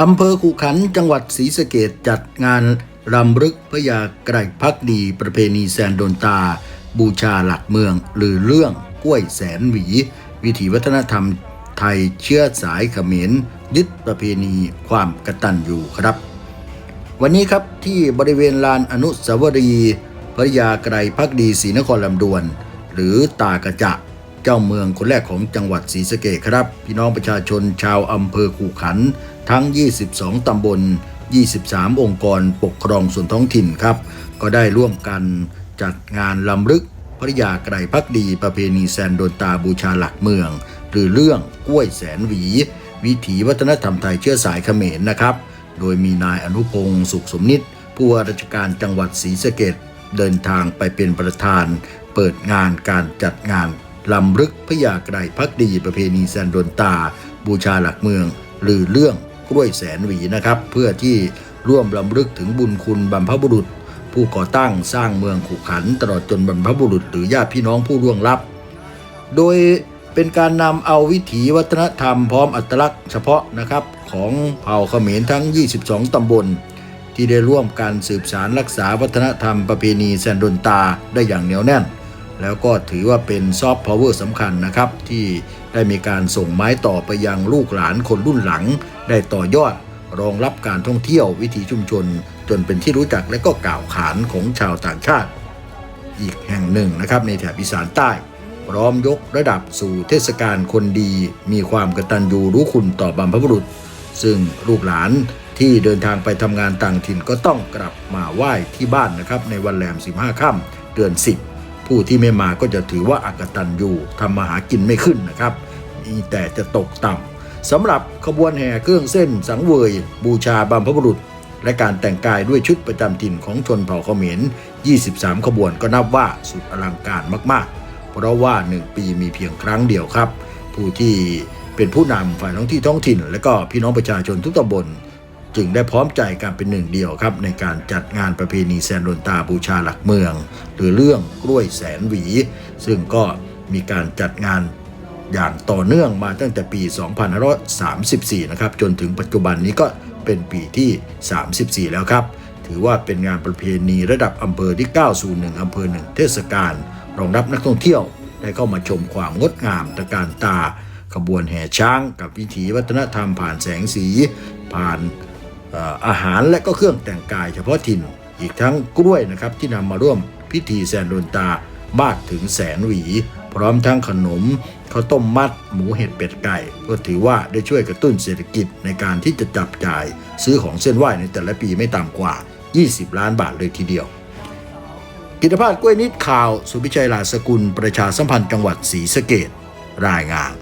อำเภอขุขันจังหวัดศรีสะเกดจัดงานรำลึกพระยาไกรพักดีประเพณีแซนโดนตา บูชาหลักเมืองหรือเรื่องกล้วยแสนหวี วิถีวัฒนธรรมไทยเชื้อสายเขมรยึดประเพณีความกระตัญญูครับ วันนี้ครับที่บริเวณลานอนุสาวรีย์พระยาไกรพักดีศรีนครลำดวน หรือตากระจะ เจ้าเมืองคนแรกของจังหวัดศรีสะเกษครับ พี่น้องประชาชนชาวอำเภอขู่ขัน ทั้ง 22 ตำบล 23 องค์กรปกครองส่วนท้องถิ่นครับ ก็ได้ร่วมกันจัดงานลำลึกพระยาไกรพักดีประเพณีแซนโดนตาบูชาหลักเมือง หรือเรื่องกล้วยแสนหวี วิถีวัฒนธรรมไทยเชื้อสายเขมรนะครับ โดยมีนายอนุพงศ์สุขสมนิตผู้ว่าราชการจังหวัดศรีสะเกดเดินทางไปเป็นประธาน เปิดงานการจัดงาน ลำลึกพยาไกรพักดีประเพณีแซนดนตา บูชาหลักเมือง หรือเรื่องกล้วยแสนหวีนะครับ เพื่อที่ร่วมลำลึกถึงบุญคุณบรรพบุรุษ ผู้ก่อตั้งสร้างเมืองขุขัน ตลอดจนบรรพบุรุษ หรือญาติพี่น้องผู้ร่วงลับ โดยเป็นการนำเอาวิถีวัฒนธรรมพร้อมอัตลักษณ์เฉพาะนะครับของเผ่าเขมรทั้ง 22 ตำบล ที่ได้ร่วมการสืบสารรักษาวัฒนธรรมประเพณีแซนดนตาได้อย่างเหนียวแน่น แล้วก็ถือว่าเป็นซอฟต์พาวเวอร์สำคัญนะครับ ที่ได้มีการส่งไม้ต่อไปยังลูกหลานคนรุ่นหลัง ได้ต่อยอดรองรับการท่องเที่ยววิถีชุมชน จนเป็นที่รู้จักและก็กล่าวขานของชาวต่างชาติ อีกแห่งหนึ่งนะครับในแถบอีสานใต้ พร้อมยกระดับสู่เทศกาลคนดี มีความกตัญญูรู้คุณต่อบรรพบุรุษ ซึ่งลูกหลานที่เดินทางไปทำงานต่างถิ่นก็ต้องกลับมาไหว้ที่บ้านนะครับในวันแรม 15 ค่ำเดือน 10 ผู้ที่ไม่มาก็จะถือว่าอากตันยูทำมาหากินไม่ขึ้นนะครับมีแต่จะตกต่ำสำหรับขบวนแห่เครื่องเส้นสังเวย บูชาบรรพบุรุษ และการแต่งกายด้วยชุดประจำถิ่นของชนเผ่าเขมร 23 ขบวนก็นับว่าสุดอลังการมากๆ เพราะว่า 1 ปีมีเพียงครั้งเดียวครับ ผู้ที่เป็นผู้นำฝ่ายท้องที่ท้องถิ่น และก็พี่น้องประชาชนทุกตำบล จึงได้พร้อมใจกันเป็นหนึ่งเดียวครับ ในการจัดงานประเพณีแซนโดนตาบูชาหลักเมือง หรือเรื่องกล้วยแสนหวี ซึ่งก็มีการจัดงานอย่างต่อเนื่องมาตั้งแต่ปี 2534 นะครับ จนถึงปัจจุบันนี้ก็เป็นปีที่ 34 แล้วครับ ถือว่าเป็นงานประเพณีระดับอำเภอที่ก้าวสู่หนึ่งอำเภอหนึ่งเทศกาลรองรับนักท่องเที่ยวได้เข้ามาชมความงดงามตะการตาขบวนแห่ช้างกับวิถีวัฒนธรรมผ่านแสงสี ผ่าน อาหารและก็เครื่องแต่งกายเฉพาะถิ่น อีกทั้งกล้วยนะครับที่นำมาร่วมพิธีแซนโดนตามากถึงแสนหวี พร้อมทั้งขนมข้าวต้มมัด หมูเห็ดเป็ดไก่ ก็ถือว่าได้ช่วยกระตุ้นเศรษฐกิจในการที่จะจับจ่าย ซื้อของเส้นไหว้ในแต่ละปีไม่ต่ำกว่า 20 ล้านบาทเลยทีเดียว กิตภาพกล้วยนิดข่าว สุพิชัยลาสกุล ประชาสัมพันธ์จังหวัดศรีสะเกดรายงาน